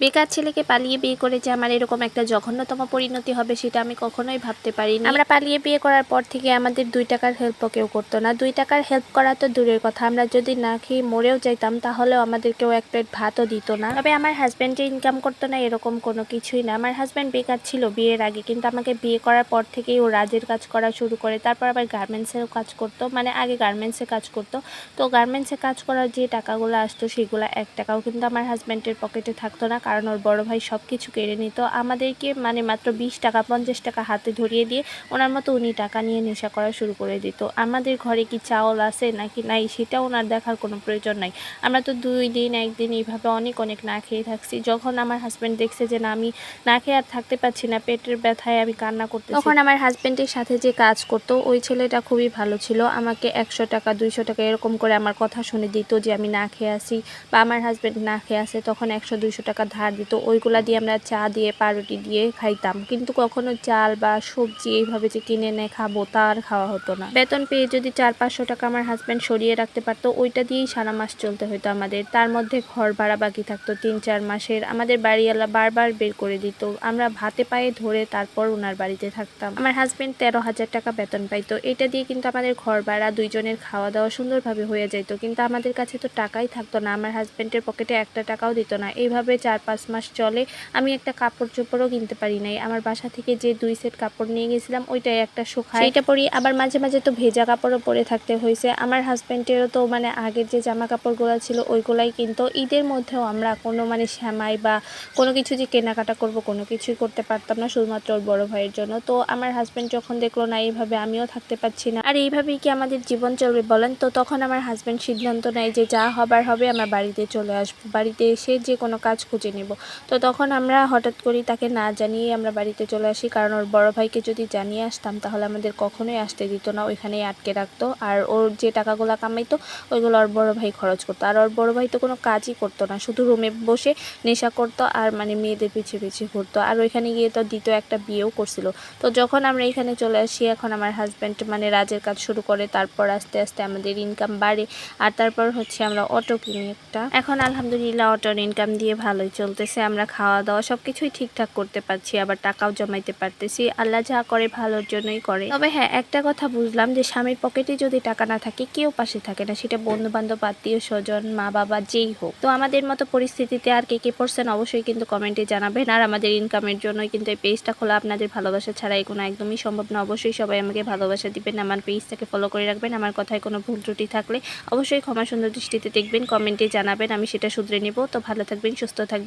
বেকার ছেলেকে পালিয়ে বিয়ে করে যে আমার এরকম একটা জঘন্যতম পরিণতি হবে, সেটা আমি কখনোই ভাবতে পারিনি। আমরা পালিয়ে বিয়ে করার পর থেকে আমাদের দুই টাকার হেল্পও কেউ করতো না। দুই টাকার হেল্প করা তো দূরের কথা। আমরা যদি না খেয়ে মরেও যাইতাম, তাহলেও আমাদের কেউ এক প্লেট ভাতও দিত না। তবে আমার হাজব্যান্ড ইনকাম করতো না, এরকম কোনো কিছুই না। আমার হাজব্যান্ড বেকার ছিল বিয়ের আগে, কিন্তু আমাকে বিয়ে করার পর থেকেই ও রাজের কাজ করা শুরু করে। তারপর আবার গার্মেন্টসেও কাজ করতো মানে আগে গার্মেন্টসে কাজ করতো। তো গার্মেন্টসে কাজ করার যে টাকাগুলো আসতো, সেগুলো এক টাকাও কিন্তু আমার হাজব্যান্ডের পকেটে থাকতো না। কারণ ওর বড় ভাই সব কিছু কেড়ে নিত। আমাদেরকে মানে মাত্র বিশ টাকা, পঞ্চাশ টাকা হাতে ধরিয়ে দিয়ে ওনার মতো উনি টাকা নিয়ে নেশা করা শুরু করে দিত। আমাদের ঘরে কি চাউল আছে নাকি নাই সেটা ওনার দেখার কোনো প্রয়োজন নাই। আমরা তো দুই দিন, একদিন এইভাবে অনেক অনেক না খেয়ে থাকছি। যখন আমার হাজব্যান্ড দেখছে যে না, আমি না খেয়ে আর থাকতে পারছি না, পেটের ব্যথায় আমি কান্না করতে তখন আমার হাজব্যান্ডের সাথে যে কাজ করতো, ওই ছেলেটা খুবই ভালো ছিল। আমাকে একশো টাকা, দুইশো টাকা এরকম করে আমার কথা শুনে দিত যে আমি না খেয়ে আসি বা আমার হাজব্যান্ড না খেয়ে আসে তখন একশো, দুইশো টাকা ধার দিত ওইগুলা দিয়ে আমরা চা দিয়ে, পাউরুটি দিয়ে খাইতাম। কিন্তু কখনো চাল বা সবজি এইভাবে যে কিনে এনে খাব, তা আর খাওয়া হতো না। বেতন পেয়ে যদি চার পাঁচশো টাকা আমার হাজব্যান্ড সরিয়ে রাখতে পারতো, ওইটা দিয়েই সারা মাস চলতে হতো আমাদের। তার মধ্যে ঘর ভাড়া বাকি থাকতো তিন চার মাসের। আমাদের বাড়িওয়ালা বারবার বের করে দিত। আমরা ভাতে পায়ে ধরে তারপর ওনার বাড়িতে থাকতাম। আমার হাজব্যান্ড তেরো হাজার টাকা বেতন পাইতো। এটা দিয়ে কিন্তু আমাদের ঘর ভাড়া দুইজনের খাওয়া দাওয়া সুন্দরভাবে হয়ে যেত কিন্তু আমাদের কাছে তো টাকাই থাকতো না। আমার হাজব্যান্ডের পকেটে একটা টাকাও দিত না। এইভাবে চার পাঁচ মাস চলে, আমি একটা কাপড় চোপড়ও কিনতে পারি নাই। আমার বাসা থেকে যে দুই সেট কাপড় নিয়ে গেছিলাম, ওইটাই একটা শুকায়। এটা পরি, আবার মাঝে মাঝে তো ভেজা কাপড়ও পরে থাকতে হয়েছে। আমার হাজব্যান্ডেরও তো মানে আগের যে জামা কাপড়গুলো ছিল, ওইগুলাই কিন্তু। ঈদের মধ্যেও আমরা কোনো মানে শ্যামাই বা কোনো কিছু যে কেনাকাটা করব, কোনো কিছুই করতে পারতাম না, শুধুমাত্র ওর বড় ভাইয়ের জন্য। তো আমার হাজব্যান্ড যখন দেখল, না, এইভাবে আমিও থাকতে পারছি না। আর এইভাবেই কি আমাদের জীবন চলবে বলেন তো? তখন আমার হাজব্যান্ড সিদ্ধান্ত নেয় যে যা হবার হবে, আমার বাড়িতে চলে আসব। বাড়িতে এসে যে কোনো কাজ খুঁজে নেব। তো তখন আমরা হঠাৎ করেই তাকে না জানিয়ে আমরা বাড়িতে চলে আসি। কারণ ওর বড় ভাইকে যদি জানিয়ে আসতাম, তাহলে আমাদের কখনোই আসতে দিত না। ওইখানেই আটকে রাখতো। আর ওর যে টাকাগুলো কামাইতো, ওইগুলো ওর বড় ভাই খরচ করতো। আর ওর বড় ভাই তো কোনো কাজই করতো না। শুধু রুমে বসে নেশা করতো আর মানে মেয়েদের পিছিয়ে পিছিয়ে ঘুরতো। আর ওইখানে গিয়ে তো দ্বিতীয় একটা বিয়েও করছিল। তো যখন আমরা এখানে চলে আসি, এখন আমার হাজব্যান্ড মানে রাজের কাজ শুরু করে। তারপর আস্তে আস্তে আমাদের ইনকাম বাড়ে। আর তারপর হচ্ছে আমরা অটো কিনি একটা। এখন আলহামদুলিল্লাহ অটোর ইনকাম দিয়ে ভালোই চলতেছে, আমরা খাওয়া দাওয়া সব কিছুই ঠিকঠাক করতে পারছি, আবার টাকাও জমাইতে পারতেছি। আল্লাহ যা করে ভালোর জন্যই করে। তবে হ্যাঁ একটা কথা বুঝলাম যে, স্বামীর পকেটে যদি টাকা না থাকে, কেউ পাশে থাকে না। সেটা বন্ধু বান্ধব আত্মীয় স্বজন মা বাবা যেই হোক। তো আমাদের মতো পরিস্থিতিতে আর কে কে পড়ছেন অবশ্যই কিন্তু কমেন্টে জানাবেন। আর আমাদের ইনকামের জন্যই কিন্তু এই পেজটা খোলা। আপনাদের ভালোবাসা ছাড়া কোনো একদমই সম্ভব না। অবশ্যই সবাই আমাকে ভালোবাসা দিবেন, আমার পেজটাকে ফলো করে রাখবেন। আমার কথায় কোনো ভুল ত্রুটি থাকলে অবশ্যই ক্ষমা সুন্দর দৃষ্টিতে দেখবেন, কমেন্টে জানাবেন। আমি সেটা শুধরে নেব। তো ভালো থাকবেন, সুস্থ